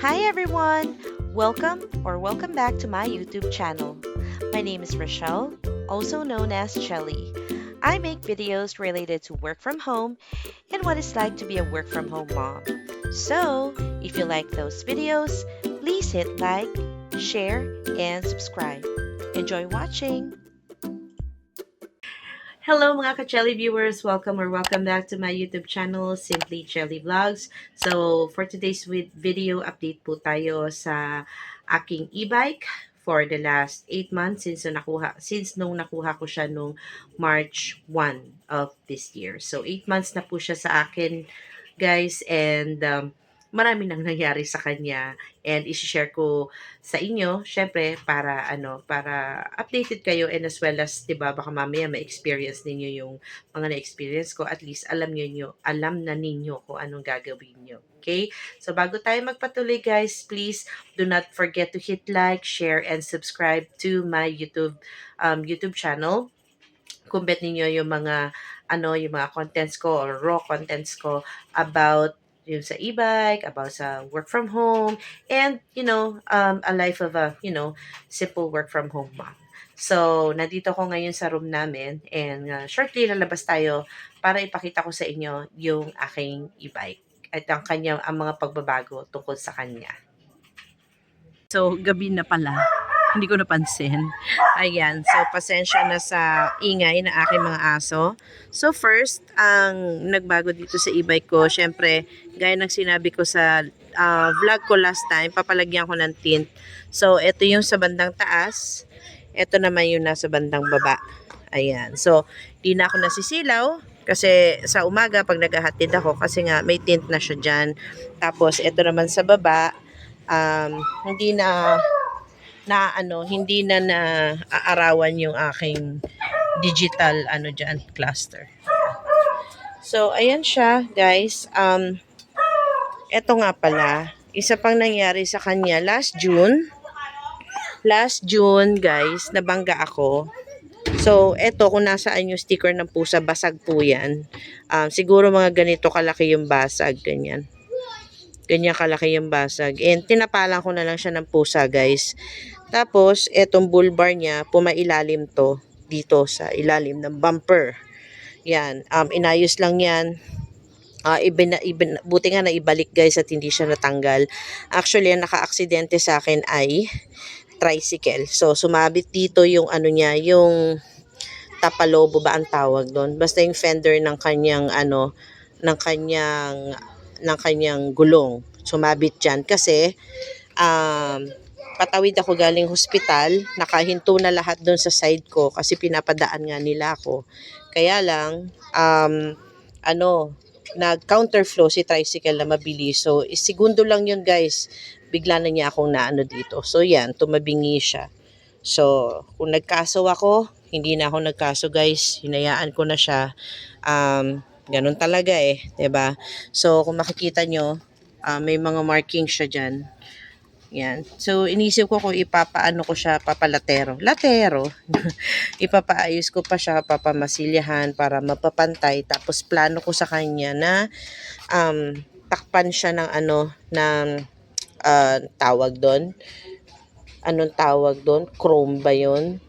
Hi everyone! Welcome or welcome back to my YouTube channel. My name is Rochelle, also known as Shelly. I make videos related to work from home and what it's like to be a work from home mom. So, if you like those videos, please hit like, share, and subscribe. Enjoy watching! Hello mga ka-Chelly viewers! Welcome or welcome back to my YouTube channel, Simply Chelly Vlogs. So, for today's vid- video, update po tayo sa aking e-bike for the last 8 months since nakuha, since nung nakuha ko siya nung March 1 of this year. So, 8 months na po siya sa akin, guys, and um, marami nang nangyari sa kanya. And i-share ko sa inyo syempre para ano para updated kayo and as well as 'di ba baka mamaya ma-experience ninyo yung mga na-experience ko. At least alam niyo nyo alam na ninyo kung anong gagawin niyo okay? So bago tayo magpatuloy guys please do not forget to hit like share and subscribe to my YouTube um, YouTube channel. Bet ninyo yung mga ano yung mga contents ko or raw contents ko about yung sa e-bike, about sa work from home, and, you know, um, a life of a, you know, simple work from home mom. So, nandito ko ngayon sa room namin and uh, shortly lalabas tayo para ipakita ko sa inyo yung aking e-bike at ang kanya ang mga pagbabago tungkol sa kanya. So, gabi na pala. Hindi ko napansin. Ayan, so pasensya na sa ingay na aking mga aso. So first, ang nagbago dito sa e-bike ko, syempre, gaya ng sinabi ko sa uh, vlog ko last time, papalagyan ko ng tint. So ito yung sa bandang taas, ito naman yung nasa bandang baba. Ayan, so di na ako nasisilaw kasi sa umaga pag naghahatid ako kasi nga may tint na siya dyan. Tapos ito naman sa baba, um, hindi na na ano, hindi na na aarawan yung aking digital ano diyan cluster. So ayan siya, guys. Um eto nga pala, isa pang nangyari sa kanya last June. Last June, guys, nabangga ako. So, eto kung nasaan yung sticker ng pusa, basag po yan. Um, siguro mga ganito kalaki yung basag, ganyan. Ganyan kalaki yung basag. And tinapalan ko na lang siya ng pusa, guys. Tapos, etong bull bar niya, pumailalim to dito sa ilalim ng bumper. Yan. Um, inayos lang yan. Uh, ibina, ibina, buti nga na ibalik guys at hindi siya natanggal. Actually, ang naka-aksidente sa akin ay tricycle. So, sumabit dito yung ano niya, yung tapalobo ba ang tawag doon? Basta yung fender ng kanyang ano, ng kanyang ng kanyang gulong. Sumabit dyan kasi um, patawid ako galing hospital, nakahinto na lahat doon sa side ko kasi pinapadaan nga nila ako. Kaya lang, um, ano, nag-counterflow si tricycle na mabilis. So, segundo lang yun guys. Bigla na niya akong naano dito. So, yan, tumabingi siya. So, kung nagkaso ako, hindi na ako nagkaso guys. Hinayaan ko na siya. Um, ganun talaga eh. ba diba? So, kung makikita nyo, uh, may mga marking siya dyan. Yan. So, inisip ko kung ipapaano ko siya, papalatero. Latero. Ipapaayos ko pa siya, papamasilyahan para mapapantay. Tapos, plano ko sa kanya na um, takpan siya ng ano, ng uh, tawag doon. Anong tawag doon? Chrome ba yun?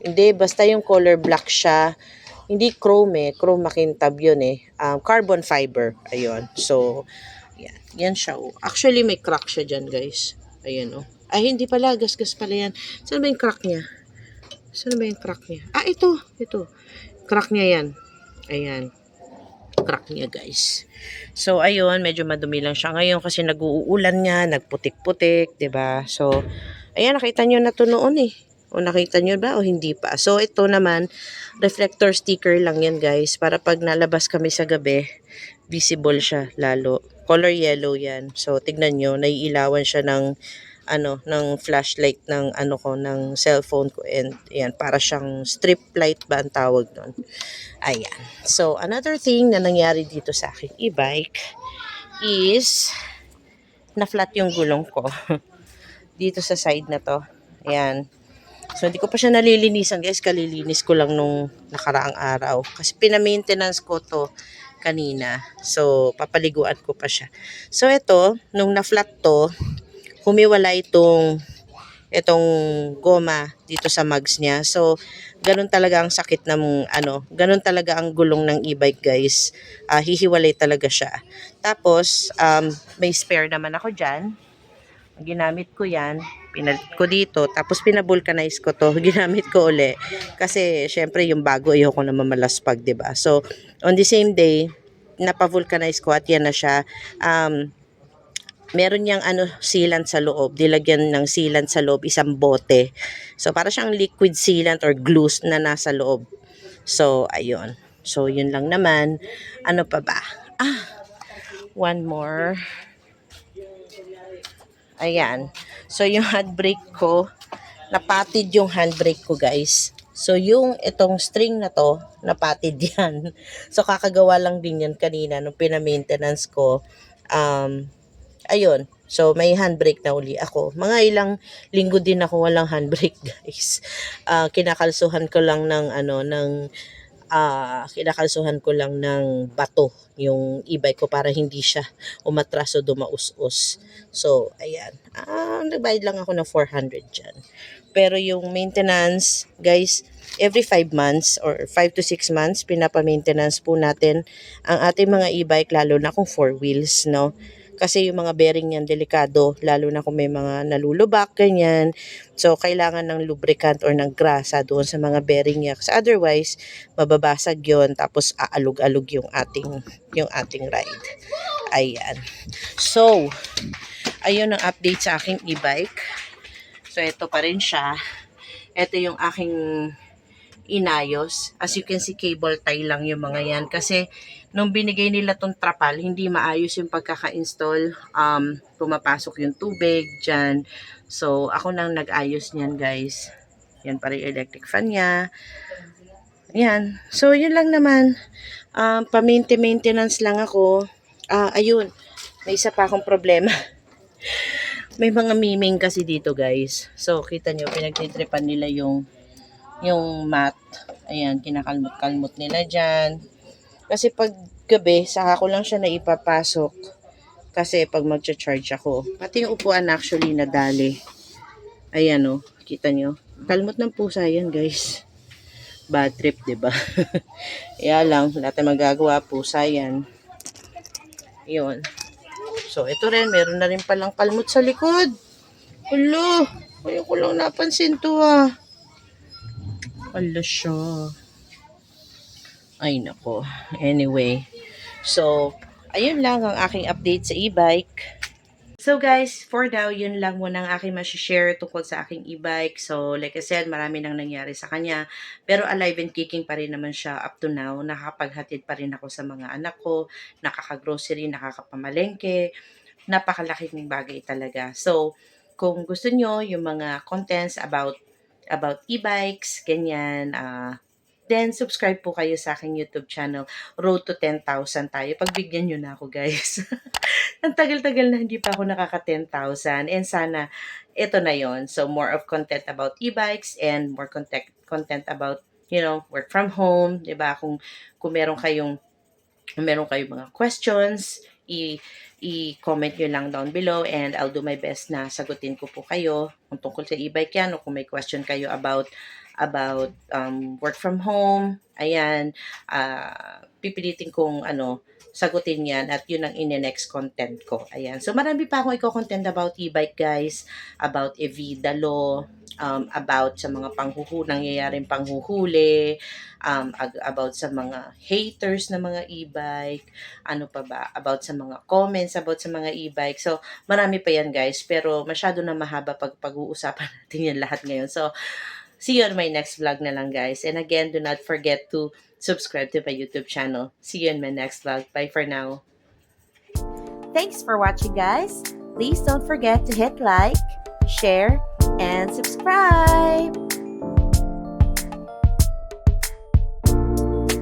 Hindi, basta yung color black siya. Hindi chrome eh. Chrome makintab yun eh. Um, carbon fiber. Ayun. So, yan. Yan siya. Actually, may crack siya dyan, guys. Ayan, oh. Ay, hindi pala. Gasgas pala yan. Saan ba yung crack niya? Saan ba yung crack niya? Ah, ito. Ito. Crack niya yan. Ayan. Crack niya, guys. So, ayun. Medyo madumi lang siya ngayon kasi nag-uulan nga. Nagputik-putik. ba diba? So, ayan. Nakita nyo na to noon eh. O nakita nyo ba o hindi pa? So, ito naman, reflector sticker lang yan guys. Para pag nalabas kami sa gabi, visible siya lalo color yellow yan. So, tignan nyo, naiilawan siya ng ano, ng flashlight ng ano ko, ng cellphone ko. And, ayan, para siyang strip light ba ang tawag doon. Ayan. So, another thing na nangyari dito sa aking e-bike is na-flat yung gulong ko. dito sa side na to. Ayan. So, hindi ko pa siya nalilinisan, guys. Kalilinis ko lang nung nakaraang araw. Kasi pinamaintenance ko to kanina. So, papaliguan ko pa siya. So, ito, nung na-flat to, humiwala itong itong goma dito sa mugs niya. So, ganun talaga ang sakit ng ano, ganun talaga ang gulong ng e-bike guys. Ah, hihiwalay talaga siya. Tapos, um, may spare naman ako dyan. Ginamit ko yan. Pinalit ko dito. Tapos, pinabulkanize ko to. Ginamit ko uli. Kasi, syempre, yung bago, ayoko na mamalaspag, ba So, on the same day, napavulkanize ko at yan na siya. Um, meron niyang ano sealant sa loob, dilagyan ng sealant sa loob isang bote. So para siyang liquid sealant or glue na nasa loob. So ayun. So yun lang naman. Ano pa ba? Ah, one more. Ayan. So yung handbrake ko, napatid yung handbrake ko guys. So yung itong string na to, napatid yan. So kakagawa lang din yan kanina nung pina-maintenance ko. Um, ayun. So, may handbrake na uli ako. Mga ilang linggo din ako walang handbrake, guys. Ah, kinakalsuhan ko lang ng ano, ng ah, kinakalsuhan ko lang ng bato yung e-bike ko para hindi siya umatras o dumaus-us. So, ayan. Ah, nagbayad lang ako ng 400 dyan. Pero yung maintenance, guys, every 5 months or 5 to 6 months, pinapa-maintenance po natin ang ating mga e-bike, lalo na kung 4 wheels, no? Kasi yung mga bearing yan, delikado, lalo na kung may mga nalulubak, ganyan. So, kailangan ng lubricant or ng grasa doon sa mga bearing niya. Kasi otherwise, mababasag yon tapos aalog-alog yung ating, yung ating ride. Ayan. So, ayun ang update sa aking e-bike. So, ito pa rin siya. Ito yung aking inayos. As you can see, cable tie lang yung mga yan. Kasi, nung binigay nila tong trapal, hindi maayos yung pagkaka-install. Um, pumapasok yung tubig dyan. So, ako nang nag-ayos niyan, guys. Yan pa rin yung electric fan niya. Yan. So, yun lang naman. Um, pa-maintenance lang ako. Ah, ayun. May isa pa akong problema. May mga miming kasi dito, guys. So, kita nyo, pinagtitripan nila yung yung mat. Ayan, kinakalmot-kalmot nila dyan. Kasi pag gabi, saka ko lang siya na ipapasok. Kasi pag magcha-charge ako. Pati yung upuan actually nadali. Ayan o, kita nyo. Kalmot ng pusa yan guys. Bad trip, ba diba? Kaya lang, wala tayong magagawa. Pusa yan. Yun. So, ito rin. Meron na rin palang kalmot sa likod. Hulo. Ayaw ko lang napansin to ah. Wala siya. Ay, nako. Anyway. So, ayun lang ang aking update sa e-bike. So guys, for now, yun lang muna ang aking share tungkol sa aking e-bike. So, like I said, marami nang nangyari sa kanya. Pero alive and kicking pa rin naman siya up to now. Nakakapaghatid pa rin ako sa mga anak ko. Nakaka-grocery, nakakapamalengke. Napakalaking bagay talaga. So, kung gusto nyo yung mga contents about about e-bikes, ganyan, ah, then subscribe po kayo sa aking YouTube channel. Road to 10,000 tayo. Pagbigyan nyo na ako, guys. Ang tagal-tagal na hindi pa ako nakaka 10,000. And sana, ito na yon So, more of content about e-bikes and more content, content about, you know, work from home. ba Kung, kung meron kayong, meron kayong mga questions, i-comment nyo lang down below and I'll do my best na sagutin ko po kayo kung tungkol sa e-bike yan o kung may question kayo about about um, work from home. Ayan, uh, pipilitin kong ano, sagutin yan at yun ang in-next content ko. Ayan. So marami pa akong i-content about e-bike guys, about Evida law, um, about sa mga panghuhu, nangyayaring panghuhuli, um, about sa mga haters na mga e-bike, ano pa ba, about sa mga comments about sa mga e-bike. So, marami pa yan guys, pero masyado na mahaba pag pag-uusapan natin yan lahat ngayon. So, see you on my next vlog na lang guys. And again, do not forget to subscribe to my YouTube channel. See you in my next vlog. Bye for now. Thanks for watching guys. Please don't forget to hit like, share, and subscribe.